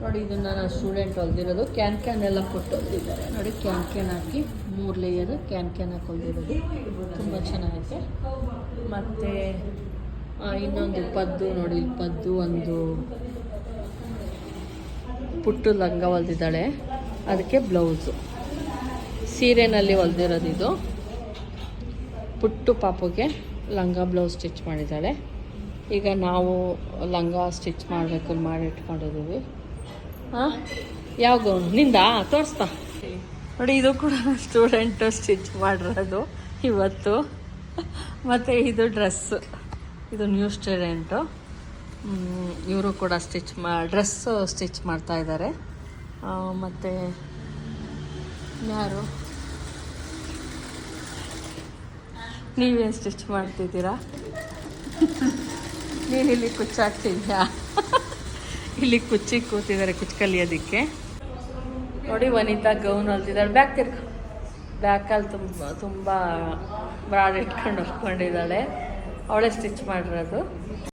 ನೋಡಿ, ಇದನ್ನ ನಾನು ಸ್ಟೂಡೆಂಟ್ ಹೊಲ್ದಿರೋದು. ಕ್ಯಾನ್ ಕ್ಯಾನ್ ಎಲ್ಲ ಕೊಟ್ಟು ಹೊಲ್ದಿದ್ದಾರೆ. ನೋಡಿ ಕ್ಯಾನ್ ಕ್ಯಾನ್ ಹಾಕಿ ಮೂರು ಲೇಯರ್ ಕ್ಯಾನ್ ಕ್ಯಾನ್ ಹಾಕಿ ಹೊಲ್ದಿರೋದು. ತುಂಬ ಚೆನ್ನಾಗೈತೆ. ಮತ್ತು ಇನ್ನೊಂದು ಪದ್ದು ನೋಡಿ ಪದ್ದು ಒಂದು ಪುಟ್ಟು ಲಂಗ ಹೊಲ್ದಿದ್ದಾಳೆ. ಅದಕ್ಕೆ ಬ್ಲೌಸು ಸೀರೆನಲ್ಲಿ ಇದು. ಪುಟ್ಟು ಪಾಪುಗೆ ಲಂಗ ಬ್ಲೌಸ್ ಸ್ಟಿಚ್ ಮಾಡಿದ್ದಾಳೆ. ಈಗ ನಾವು ಲಂಗ ಸ್ಟಿಚ್ ಮಾಡಬೇಕು, ಮಾಡಿ ಇಟ್ಕೊಂಡಿದ್ದೀವಿ. ಹಾಂ? ಯಾವ ನಿಂದ? ತೋರಿಸ್ತಾ. ನೋಡಿ, ಇದು ಕೂಡ ಸ್ಟೂಡೆಂಟು ಸ್ಟಿಚ್ ಮಾಡಿರೋದು ಇವತ್ತು. ಮತ್ತು ಇದು ಡ್ರೆಸ್ ಇದು ನ್ಯೂ ಸ್ಟೂಡೆಂಟು ಇವರು ಕೂಡ ಸ್ಟಿಚ್ ಮಾ ಡ್ರೆಸ್ಸು ಸ್ಟಿಚ್ ಮಾಡ್ತಾ ಇದ್ದಾರೆ ಮತ್ತು ಯಾರು ನೀವೇನು ಸ್ಟಿಚ್ ಮಾಡ್ತಿದ್ದೀರಾ? ಇಲ್ಲಿ ಕುಚ್ಚಾಕ್ತಿದ್ಯಾ ಇಲ್ಲಿ ಕುಚ್ಚಿ ಕೂತಿದ್ದಾರೆ ಕುಚ್ಚು ಕಲಿಯೋದಕ್ಕೆ ನೋಡಿ ವನಿತಾ ಗೌನ್ ಹೊಲ್ತಿದ್ದಾಳೆ. ಬ್ಯಾಕ್ ತಿರ್ಕೊ. ಬ್ಯಾಕಲ್ಲಿ ತುಂಬ ತುಂಬ ಬ್ರಾಡ್ ಇಟ್ಕೊಂಡು ಹೊಲ್ಕೊಂಡಿದ್ದಾಳೆ. ಅವಳೇ ಸ್ಟಿಚ್ ಮಾಡಿರೋದು.